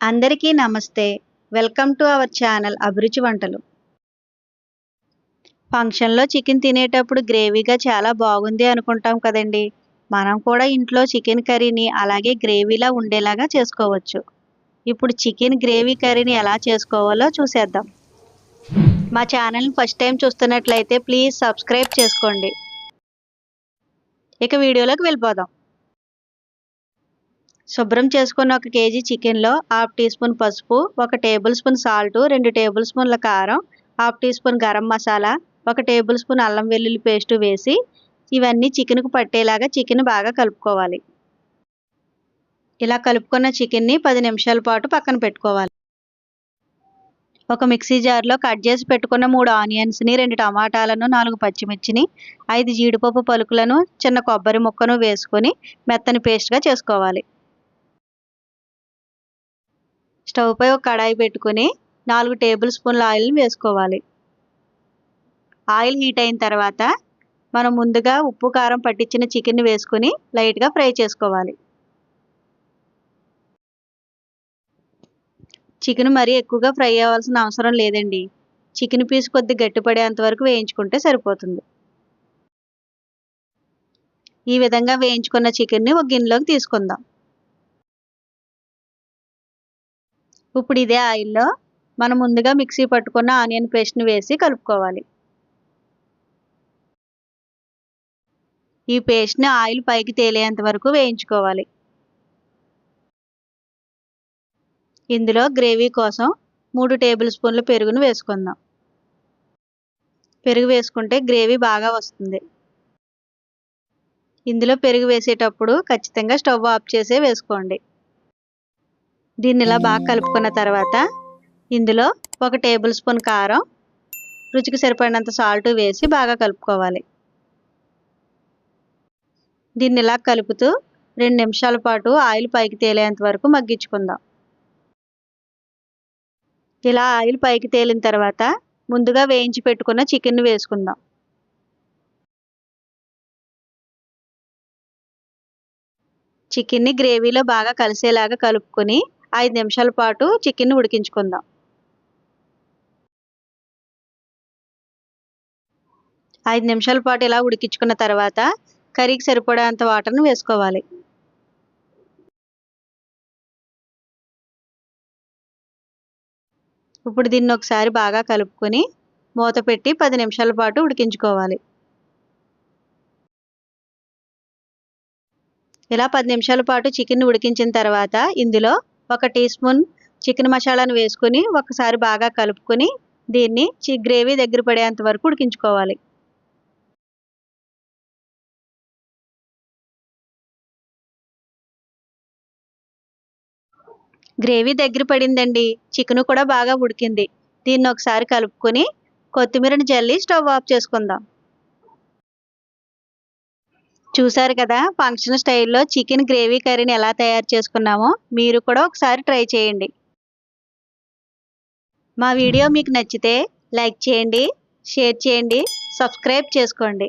అందరికీ నమస్తే. Welcome to our channel అభిరుచి వంటలు. ఫంక్షన్లో చికెన్ తినేటప్పుడు గ్రేవీగా చాలా బాగుంది అనుకుంటాం కదండి. మనం కూడా ఇంట్లో చికెన్ కర్రీని అలాగే గ్రేవీలా ఉండేలాగా చేసుకోవచ్చు. ఇప్పుడు చికెన్ గ్రేవీ కర్రీని ఎలా చేసుకోవాలో చూసేద్దాం. మా ఛానల్ని ఫస్ట్ టైం చూస్తున్నట్లయితే ప్లీజ్ సబ్స్క్రైబ్ చేసుకోండి. ఇక వీడియోలోకి వెళ్ళిపోదాం. శుభ్రం చేసుకున్న ఒక కేజీ చికెన్లో హాఫ్ టీ స్పూన్ పసుపు ఒక టేబుల్ స్పూన్ సాల్ట్ రెండు టేబుల్ స్పూన్ల కారం half teaspoon garam masala ఒక టేబుల్ స్పూన్ అల్లం వెల్లుల్లి పేస్ట్ వేసి ఇవన్నీ చికెన్కు పట్టేలాగా చికెన్ బాగా కలుపుకోవాలి. ఇలా కలుపుకున్న చికెన్ని పది నిమిషాల పాటు పక్కన పెట్టుకోవాలి. ఒక మిక్సీ జార్లో కట్ చేసి పెట్టుకున్న మూడు ఆనియన్స్ని రెండు టమాటాలను నాలుగు పచ్చిమిర్చిని ఐదు జీడిపప్పు పలుకులను చిన్న కొబ్బరి ముక్కను వేసుకొని మెత్తని పేస్ట్గా చేసుకోవాలి. స్టవ్ పై ఒక కడాయి పెట్టుకుని నాలుగు టేబుల్ స్పూన్ల ఆయిల్ని వేసుకోవాలి. ఆయిల్ హీట్ అయిన తర్వాత మనం ముందుగా ఉప్పు కారం పట్టించిన చికెన్ వేసుకుని లైట్గా ఫ్రై చేసుకోవాలి. చికెన్ మరీ ఎక్కువగా ఫ్రై అవ్వాల్సిన అవసరం లేదండి. చికెన్ పీస్ కొద్ది గట్టిపడేంత వరకు వేయించుకుంటే సరిపోతుంది. ఈ విధంగా వేయించుకున్న చికెన్ని ఒక గిన్నెలోకి తీసుకుందాం. ఇప్పుడు ఇదే ఆయిల్లో మనం ముందుగా మిక్సీ పట్టుకున్న ఆనియన్ పేస్ట్ని వేసి కలుపుకోవాలి. ఈ పేస్ట్ని ఆయిల్ పైకి తేలేంత వరకు వేయించుకోవాలి. ఇందులో గ్రేవీ కోసం మూడు టేబుల్ స్పూన్ల పెరుగును వేసుకుందాం. పెరుగు వేసుకుంటే గ్రేవీ బాగా వస్తుంది. ఇందులో పెరుగు వేసేటప్పుడు ఖచ్చితంగా స్టవ్ ఆఫ్ చేసే వేసుకోండి. దీన్ని ఇలా బాగా కలుపుకున్న తర్వాత ఇందులో ఒక టేబుల్ స్పూన్ కారం రుచికి సరిపడినంత సాల్ట్ వేసి బాగా కలుపుకోవాలి. దీన్ని ఇలా కలుపుతూ రెండు నిమిషాల పాటు ఆయిల్ పైకి తేలేంత వరకు మగ్గించుకుందాం. ఇలా ఆయిల్ పైకి తేలిన తర్వాత ముందుగా వేయించి పెట్టుకున్న చికెన్ వేసుకుందాం. చికెన్ని గ్రేవీలో బాగా కలిసేలాగా కలుపుకొని ఐదు నిమిషాల పాటు చికెన్ ఉడికించుకుందాం. ఐదు నిమిషాల పాటు ఇలా ఉడికించుకున్న తర్వాత కర్రీకి సరిపడేంత వాటర్ని వేసుకోవాలి. ఇప్పుడు దీన్ని ఒకసారి బాగా కలుపుకొని మూత పెట్టి పది నిమిషాల పాటు ఉడికించుకోవాలి. ఇలా పది నిమిషాల పాటు చికెన్ ఉడికించిన తర్వాత ఇందులో ఒక టీ స్పూన్ చికెన్ మసాలాను వేసుకొని ఒకసారి బాగా కలుపుకొని దీన్ని గ్రేవీ దగ్గర పడేంత వరకు ఉడికించుకోవాలి. గ్రేవీ దగ్గర పడిందండి. చికెన్ కూడా బాగా ఉడికింది. దీన్ని ఒకసారి కలుపుకొని కొత్తిమీరని జల్లి స్టవ్ ఆఫ్ చేసుకుందాం. చూసారు కదా ఫంక్షన్ స్టైల్లో చికెన్ గ్రేవీ కర్రీని ఎలా తయారు చేసుకున్నామో మీరు కూడా ఒకసారి ట్రై చేయండి. మా వీడియో మీకు నచ్చితే లైక్ చేయండి షేర్ చేయండి సబ్స్క్రైబ్ చేసుకోండి.